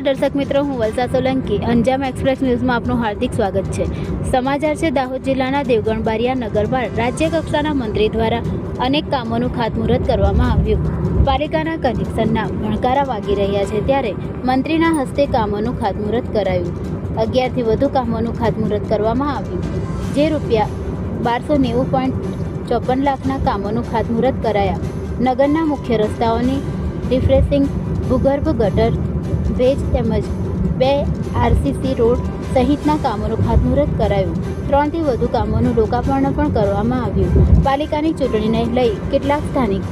દર્શક મિત્રો, હું વલસા સોલંકી. અંજામ એક્સપ્રેસ ન્યૂઝમાં આપનું હાર્દિક સ્વાગત છે. સમાચાર છે, દાહોદ જિલ્લાના દેવગણ બારિયા નગરબાર રાજ્ય કક્ષાના મંત્રી દ્વારા અનેક કામોનું ખાતમુહૂર્ત કરવામાં આવ્યું. પાલિકાના કનેક્શનના ભણકારા વાગી રહ્યા છે ત્યારે મંત્રીના હસ્તે કામોનું ખાતમુહૂર્ત કરાયું. અગિયારથી વધુ કામોનું ખાતમુહૂર્ત કરવામાં આવ્યું. જે રૂપિયા બારસો નેવું પોઈન્ટ ચોપન લાખના કામોનું ખાતમુહૂર્ત કરાયા. નગરના મુખ્ય રસ્તાઓની રિફ્રેશિંગ, ભૂગર્ભ ગટર વેજ તેમજ બે આરસીસી રોડ સહિતના કામોનું ખાતમુહૂર્ત કરાયું. ત્રણથી વધુ કામોનું લોકાર્પણ પણ કરવામાં આવ્યું. પાલિકાની ચૂંટણીને લઈ કેટલાક સ્થાનિક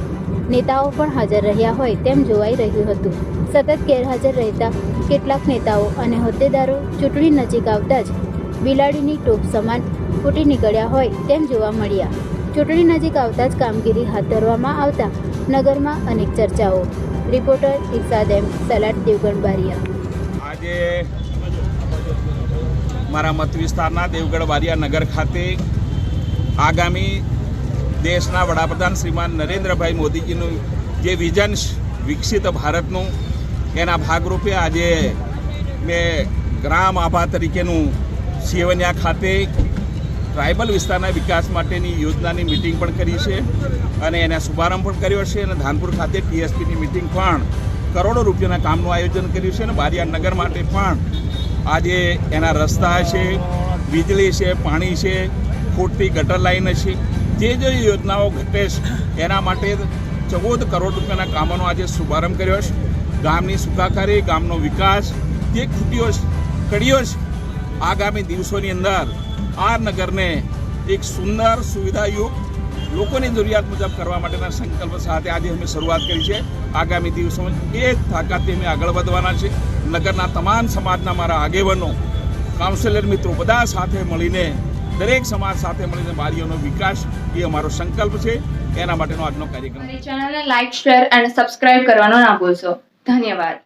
નેતાઓ પણ હાજર રહ્યા હોય તેમ જોવાઈ રહ્યું હતું. સતત ગેરહાજર રહેતા કેટલાક નેતાઓ અને હોદ્દેદારો ચૂંટણી નજીક આવતા જ બિલાડીની ટોપ સમાન ફૂટી નીકળ્યા હોય તેમ જોવા મળ્યા. ચૂંટણી નજીક આવતા જ કામગીરી હાથ ધરવામાં આવતા નગરમાં અનેક ચર્ચાઓ રિપોર્ટર ઇરસાદ સલાટ દેવગણ બારિયા આજે મારા મત વિસ્તારના દેવગઢ બારિયા નગર ખાતે આગામી દેશના વડાપ્રધાન શ્રીમાન નરેન્દ્રભાઈ મોદીજીનું જે વિઝન વિકસિત ભારતનું, એના ભાગરૂપે આજે મેં ગ્રામ આભા તરીકેનું સેવન્યા ખાતે ટ્રાઇબલ વિસ્તારના વિકાસ માટેની યોજનાની મિટિંગ પણ કરી છે અને એના શુભારંભ પણ કર્યો છે અને ધાનપુર ખાતે ટીએસપીની મિટિંગ પણ કરોડો રૂપિયાના કામનું આયોજન કર્યું છે અને બારિયા નગર માટે પણ આજે એના રસ્તા છે, વીજળી છે, પાણી છે, ફૂટતી ગટર લાઈન છે, જે જે યોજનાઓ ઘટે છે, એના માટે ચૌદ કરોડ રૂપિયાના કામોનો આજે શુભારંભ કર્યો છે. ગામની સુખાકારી, ગામનો વિકાસ, જે ખૂટીઓ કડીઓ છે, આગામી દિવસોની અંદર આ નગરને એક સુંદર, સુવિધાયુક્ત લોકોની જરૂરિયાત મુજબ કરવા માટેના સંકલ્પ સાથે આજે અમે શરૂઆત કરી છે. આગામી દિવસોમાં એ તાકાતથી અમે આગળ વધવાના છે. નગરના તમામ સમાજના મારા આગેવાનો, કાઉન્સિલર મિત્રો બધા સાથે મળીને, દરેક સમાજ સાથે મળીને બારીઓનો વિકાસ એ અમારો સંકલ્પ છે. એના માટેનો આજનો કાર્યક્રમ. ચેનલને લાઈક શેર અને સબસ્ક્રાઇબ કરવાનો ના ભૂલશો. ધન્યવાદ.